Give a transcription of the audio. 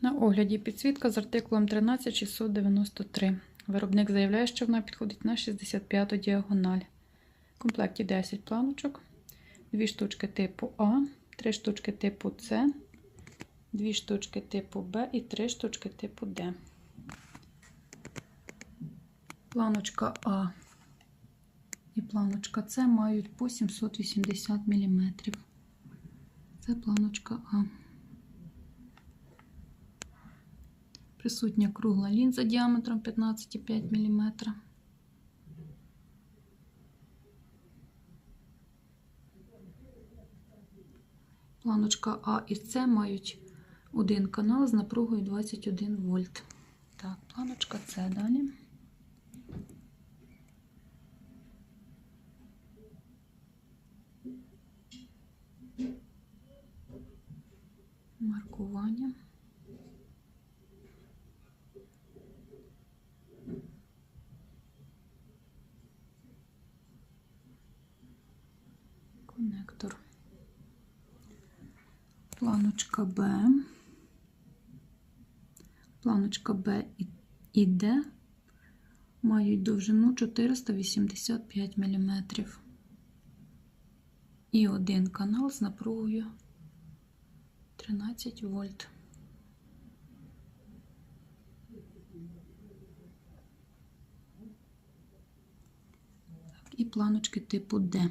На огляді підсвітка з артикулом 13693. Виробник заявляє, що вона підходить на 65-ту діагональ. В комплекті 10 планочок, 2 штучки типу А, 3 штучки типу С, 2 штучки типу Б і 3 штучки типу Д. Планочка А і планочка С мають по 780 мм. Це планочка А. Присутня кругла лінза діаметром 15,5 мм. Планочка А і С мають один канал з напругою 21 вольт. Так, планочка С далі. Маркування. Коннектор. Планочка Б. Планочка Б і- Д мають довжину 485 мм. І один канал з напругою 13 вольт. І планочки типу Д.